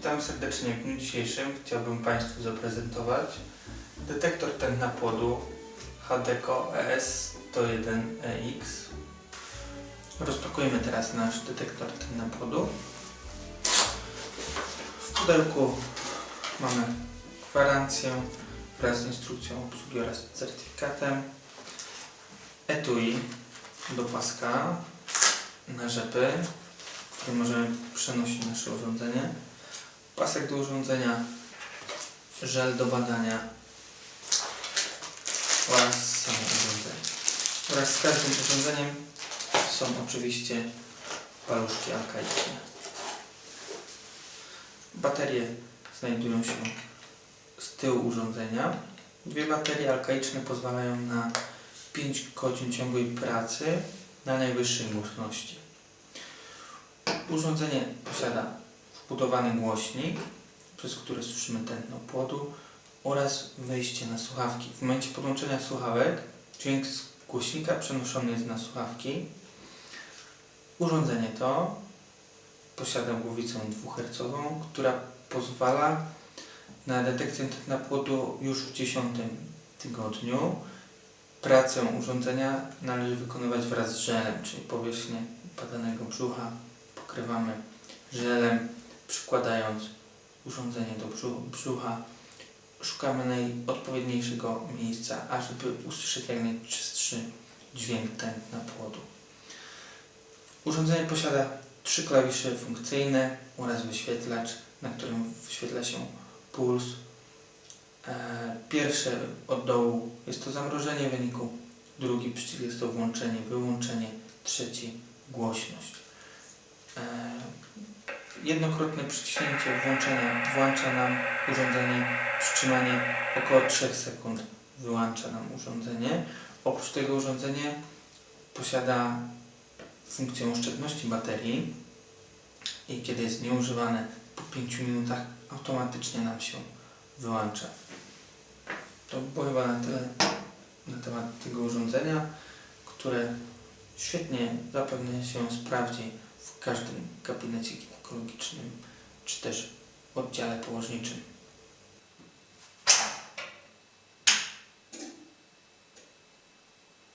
Witam serdecznie. W dniu dzisiejszym chciałbym Państwu zaprezentować detektor tętna płodu HDCO ES101EX. Rozpakujemy teraz nasz detektor tętna płodu. W pudełku mamy gwarancję wraz z instrukcją obsługi oraz certyfikatem. Etui do paska na rzepy, który możemy przenosić nasze urządzenie. Pasek do urządzenia, żel do badania oraz samo urządzenie. Wraz z każdym urządzeniem są oczywiście paluszki alkaiczne. Baterie znajdują się z tyłu urządzenia. Dwie baterie alkaiczne pozwalają na 5 godzin ciągłej pracy na najwyższej głośności. Urządzenie posiada wbudowany głośnik, przez który słyszymy tętno płodu oraz wejście na słuchawki. W momencie podłączenia słuchawek dźwięk z głośnika przenoszony jest na słuchawki. Urządzenie to posiada głowicę 2 Hz, która pozwala na detekcję tętna płodu już w 10 tygodniu. Pracę urządzenia należy wykonywać wraz z żelem, czyli powierzchnię badanego brzucha pokrywamy żelem, przykładając urządzenie do brzu- brzucha. Szukamy najodpowiedniejszego miejsca, ażeby usłyszeć jak najczystszy dźwięk tętna płodu. Urządzenie posiada trzy klawisze funkcyjne oraz wyświetlacz, na którym wyświetla się puls. E, Pierwsze od dołu jest to zamrożenie wyniku, drugi przycisk jest to włączenie, wyłączenie, trzeci głośność. Jednokrotne przyciśnięcie włączenia włącza nam urządzenie, przytrzymanie około 3 sekund wyłącza nam urządzenie. Oprócz tego urządzenie posiada funkcję oszczędności baterii i kiedy jest nieużywane po 5 minutach automatycznie nam się wyłącza. To było chyba na tyle na temat tego urządzenia, które świetnie zapewne się sprawdzi w każdym gabinecie ginekologicznym czy też oddziale położniczym.